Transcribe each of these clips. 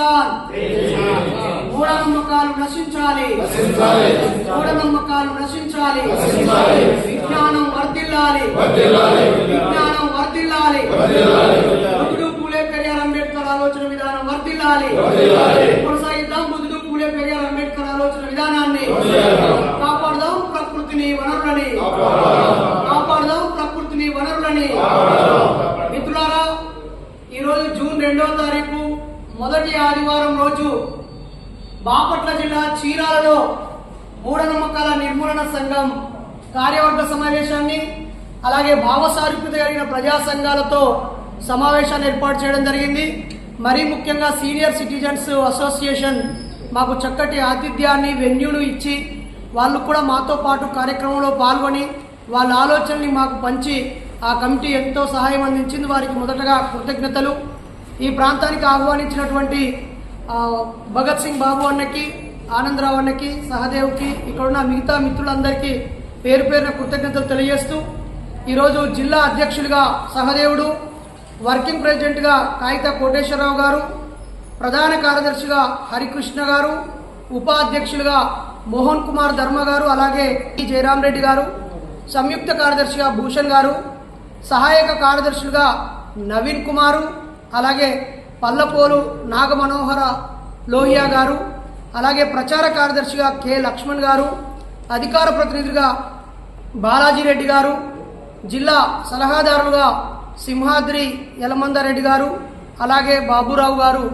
ఇన్సాన్ మూఢనమ్మకాలు నశించాలి. మూఢనమ్మకాలు నశించాలి. విజ్ఞానం వర్ధిల్లాలి. విజ్ఞానం వర్ధిల్లాలి. బుద్ధుడు పూలే పెరియార్ అంబేద్కర్ ఆలోచన విధానం వర్ధిల్లాలి. కొనసాగిద్దాం బుద్ధుడు పూలే పెరియార్ అంబేద్కర్ ఆలోచన విధానాన్ని. కాపాడదాం ప్రకృతిని వనరులని. కాపాడదాం. ప్రకృతిని వనరులని. మిత్రులారా ఈరోజు జూన్ రెండవ తారీఖు మొదటి ఆదివారం రోజు బాపట్ల జిల్లా చీరాలలో మూఢనమ్మకాల నిర్మూలన సంఘం కార్యవర్గ సమావేశాన్ని అలాగే భావసారూప్యత కలిగిన ప్రజా సంఘాలతో సమావేశాన్ని ఏర్పాటు చేయడం జరిగింది. మరీ ముఖ్యంగా సీనియర్ సిటిజన్స్ అసోసియేషన్ మాకు చక్కటి ఆతిథ్యాన్ని వెన్యూను ఇచ్చి వాళ్ళు కూడా మాతో పాటు కార్యక్రమంలో పాల్గొని వాళ్ళ ఆలోచనని మాకు పంచి ఆ కమిటీ ఎంతో సహాయం అందించింది. వారికి మొదటగా కృతజ్ఞతలు. ఈ ప్రాంతానికి ఆహ్వానించినటువంటి భగత్ సింగ్ బాబు అన్నకి ఆనందరావు అన్నకి సహదేవ్కి ఇక్కడున్న మిగతా మిత్రులందరికీ పేరు పేరున కృతజ్ఞతలు తెలియజేస్తూ ఈరోజు జిల్లా అధ్యక్షులుగా సహదేవుడు వర్కింగ్ ప్రెసిడెంట్గా కాగిత కోటేశ్వరరావు గారు ప్రధాన కార్యదర్శిగా హరికృష్ణ గారు ఉపాధ్యక్షులుగా మోహన్ కుమార్ ధర్మ గారు అలాగే టి. జయరాం రెడ్డి గారు సంయుక్త కార్యదర్శిగా భూషణ్ గారు సహాయక కార్యదర్శులుగా నవీన్ కుమారు అలాగే పల్లపోలు నాగమనోహర లోహియా గారు అలాగే ప్రచార కార్యదర్శిగా కె. లక్ష్మణ్ గారు అధికార ప్రతినిధిగా బాలాజీ రెడ్డి గారు జిల్లా సలహాదారులుగా సింహాద్రి యలమందారెడ్డి గారు అలాగే బాబురావు గారు.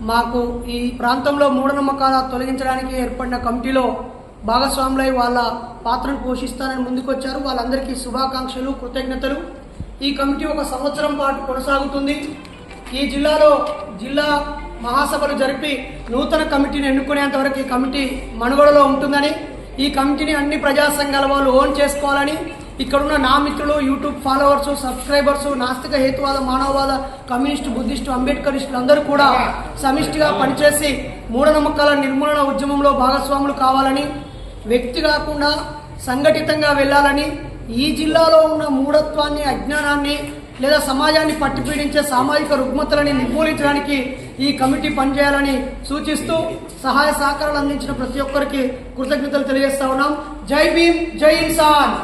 మాకు ఈ ప్రాంతంలో మూఢనమ్మకాల తొలగించడానికి ఏర్పడిన కమిటీలో భాగస్వాములై వాళ్ళ పాత్రను పోషిస్తానని ముందుకొచ్చారు. వాళ్ళందరికీ శుభాకాంక్షలు కృతజ్ఞతలు. ఈ కమిటీ ఒక సంవత్సరం పాటు కొనసాగుతుంది. ఈ జిల్లాలో జిల్లా మహాసభలు జరిపి నూతన కమిటీని ఎన్నుకునేంత వరకు ఈ కమిటీ మనుగడలో ఉంటుందని ఈ కమిటీని అన్ని ప్రజా సంఘాల వాళ్ళు ఓన్ చేసుకోవాలని ఇక్కడున్న నా మిత్రులు యూట్యూబ్ ఫాలోవర్స్ సబ్స్క్రైబర్స్ నాస్తిక హేతువాద మానవవాద కమ్యూనిస్టు బుద్ధిస్టు అంబేద్కరిస్టులు అందరూ కూడా సమిష్టిగా పనిచేసి మూఢనమ్మకాల నిర్మూలన ఉద్యమంలో భాగస్వాములు కావాలని వ్యక్తి కాకుండా సంఘటితంగా వెళ్ళాలని ఈ జిల్లాలో ఉన్న మూఢత్వాన్ని అజ్ఞానాన్ని లేదా సమాజాన్ని పట్టిపీడించే సామాజిక రుగ్మతలని నిర్మూలించడానికి ఈ కమిటీ పనిచేయాలని సూచిస్తూ సహాయ సహకారాలు అందించిన ప్రతి ఒక్కరికి కృతజ్ఞతలు తెలియజేస్తా ఉన్నాం. జై భీమ్ జై ఇన్సాన్